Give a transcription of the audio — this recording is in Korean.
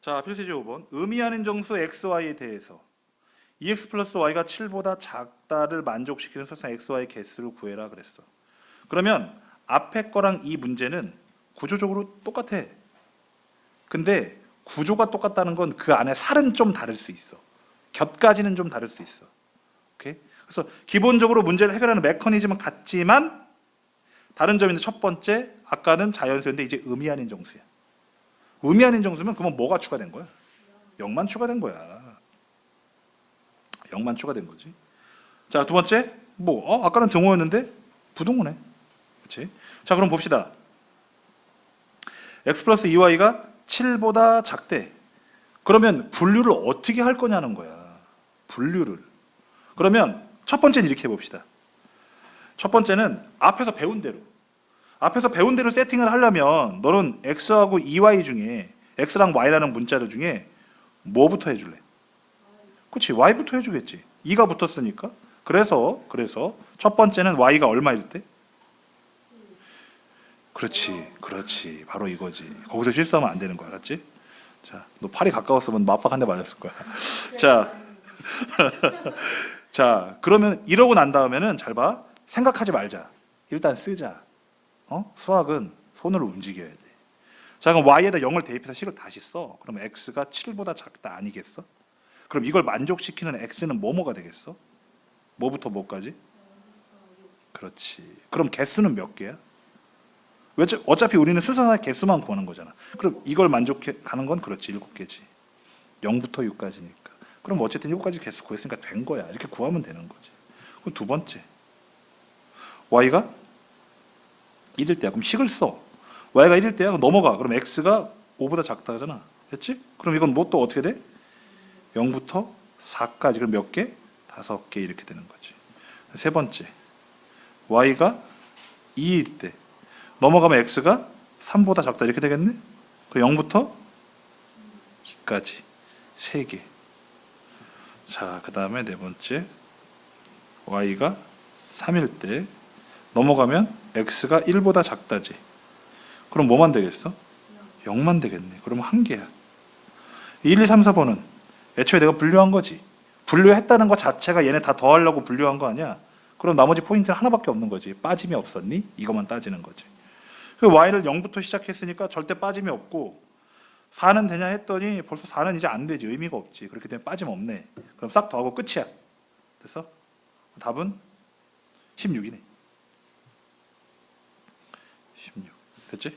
자, 필수제 5번. 의미하는 정수 xy에 대해서 2x 플러스 y가 7보다 작다를 만족시키는 설상 xy 개수를 구해라 그랬어. 그러면 앞에 거랑 이 문제는 구조적으로 똑같아. 근데 구조가 똑같다는 건 그 안에 살은 좀 다를 수 있어. 곁가지는 좀 다를 수 있어. 오케이? 그래서 기본적으로 문제를 해결하는 메커니즘은 같지만 다른 점인데 첫 번째 아까는 자연수인데 이제 의미하는 정수야. 의미하는 정수면 그러면 뭐가 추가된 거야? 0만 추가된 거야. 0만 추가된 거지. 자, 두 번째. 뭐 어, 아까는 등호였는데 부등호네. 그렇지? 자, 그럼 봅시다. x 플러스 2y가 7보다 작대. 그러면 분류를 어떻게 할 거냐는 거야. 분류를. 그러면 첫 번째는 이렇게 해봅시다. 첫 번째는 앞에서 배운 대로. 앞에서 배운 대로 세팅을 하려면 너는 x하고 2y 중에 x랑 y라는 문자들 중에 뭐부터 해줄래? 그렇지 y부터 해주겠지. 2가 붙었으니까. 그래서 그래서 첫 번째는 y가 얼마일 때? 그렇지, 그렇지. 바로 이거지. 거기서 실수하면 안 되는 거야, 알았지? 자, 너 팔이 가까웠으면 맞박 한 대 맞았을 거야. 자, 자, 그러면 이러고 난 다음에는 잘 봐. 생각하지 말자. 일단 쓰자. 어? 수학은 손으로 움직여야 돼. 자, 그럼 y에다 0을 대입해서 식을 다시 써. 그럼 x가 7보다 작다 아니겠어? 그럼 이걸 만족시키는 x는 뭐뭐가 되겠어? 뭐부터 뭐까지? 그렇지. 그럼 개수는 몇 개야? 어차피 우리는 수선화 개수만 구하는 거잖아. 그럼 이걸 만족해 가는 건 그렇지. 7개지. 0부터 6까지니까. 그럼 어쨌든 7가지 개수 구했으니까 된 거야. 이렇게 구하면 되는 거지. 그럼 두 번째. y가 1일 때야. 그럼 식을 써. y가 1일 때야. 그럼 넘어가. 그럼 x가 5보다 작다잖아. 됐지? 그럼 이건 뭐 또 어떻게 돼? 0부터 4까지. 그럼 몇 개? 다섯 개 이렇게 되는 거지. 세 번째. y가 2일 때 넘어가면 x가 3보다 작다 이렇게 되겠네? 그럼 0부터 2까지 세 개. 자, 그다음에 네 번째. y가 3일 때 넘어가면 x가 1보다 작다지. 그럼 뭐만 되겠어? 0만 되겠네. 그러면 한 개야. 1, 2, 3, 4번은 애초에 내가 분류한 거지. 분류했다는 것 자체가 얘네 다 더하려고 분류한 거 아니야? 그럼 나머지 포인트는 하나밖에 없는 거지. 빠짐이 없었니? 이것만 따지는 거지. 그 y를 0부터 시작했으니까 절대 빠짐이 없고 4는 되냐 했더니 벌써 4는 이제 안 되지. 의미가 없지. 그렇게 되면 빠짐 없네. 그럼 싹 더하고 끝이야. 됐어? 답은 16이네. 16. 됐지?